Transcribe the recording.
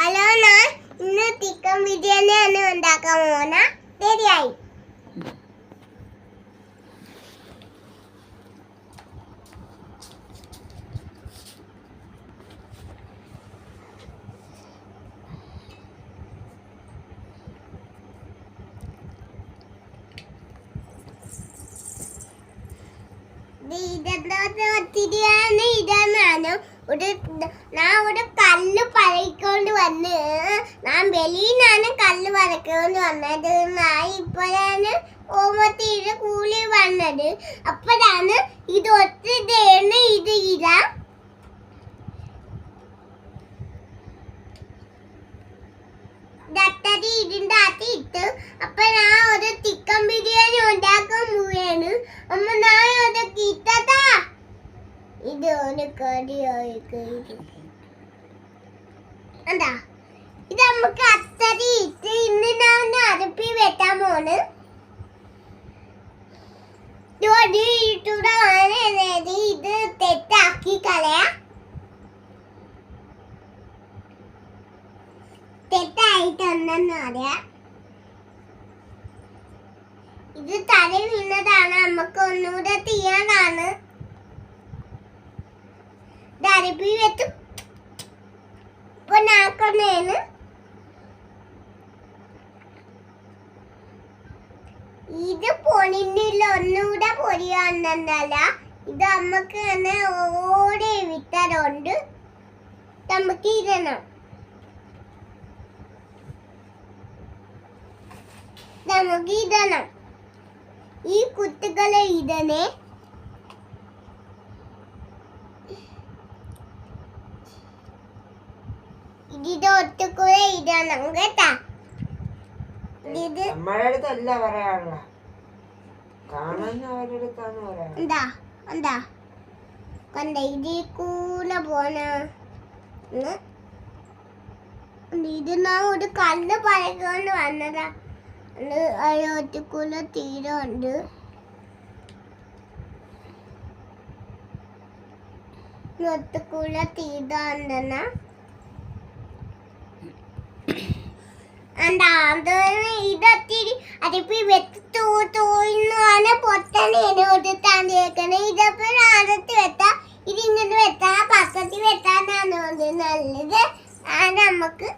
Hello ഞാൻ ഇന്ന് chicken ബിരിയാണിയാണ് ഉണ്ടാക്കാൻ പോണ ശരിയായി. ഒത്തിരിയാണ് ഇതെന്നാണ് ഒരു ഞാൻ ഒരു കല്ല് പറയിക്കൊണ്ട് വന്ന് ഞാൻ വെളിയിലാണ് കല്ല് പഴക്കൊണ്ട് വന്നത് ഞാൻ ഇപ്പോഴാണ് ഓമത്തിയുടെ കൂലി വന്നത്. അപ്പോഴാണ് ഇത് ഒത്തിരിയാണ് ഇത് ഇതാ ദത്തരി ഇതിന്റെ അകത്ത് ഇട്ട്. അപ്പൊ ഞാൻ ഒരു ചിക്കൻ ബിരിയാണി ഉണ്ടാക്കാൻ പോവുകയാണ്. അമ്മ ഞാൻ അത് കിട്ടതാ. ഇത് ഒരു കറിയായി എന്താ? ഇത് നമുക്ക് അത്തരി ഇട്ട് ഇന്ന് ഞാൻ അരപ്പി വെട്ടാൻ പോണ്. ഇത് തെറ്റാക്കി കളയാ. തെറ്റായിട്ടുണ്ടെന്ന് അറിയാം ഇത് തല വീണതാണ്. നമുക്ക് ഒന്നുകൂടെ തീയാനാണ്. അരപ്പി വെച്ച് ഇപ്പൊ നാക്കുന്നേന് ഇത് പൊണിന്നില്ല ഒന്നുകൂടെ പൊരിയാണെന്നല്ല ഇത് നമുക്ക് തന്നെ ഓടി വിത്തറുണ്ട് നമുക്ക് ഇടണം. നമുക്ക് ഇടണം. ഈ കുത്തുകളെ ഇടണേ. ഇതിന്റെ ഒറ്റക്കൂടെ ഇടണം കേട്ടാ? ഇത് നമ്മുടെ അടുത്തല്ല പറയാനുള്ള. കാണുന്നവരുടെ അടുത്താണ് പറയാ എന്താ? എന്താ? കണ്ട ഇതിൽ കൂടെ പോണ. ഇത് ഞാൻ ഒരു കല്ല് പഴകൊണ്ട് വന്നതാ. ഒറ്റക്കൂടെ തീരുണ്ട് ഒറ്റക്കൂല തീരുണ്ടെന്ന എന്താ? ഇതൊത്തിരി അതിപ്പോ വെത്ത് തോന്നുവാണ് പൊട്ടനെ ഒതുത്താൻ കേൾക്കണേ ഇതപ്പോ ആദ്യത്തെ വെത്താ ഇതിങ്ങനെ വെത്താ പക്കത്തിൽ വെത്താനാണ് നല്ലത്. നമുക്ക്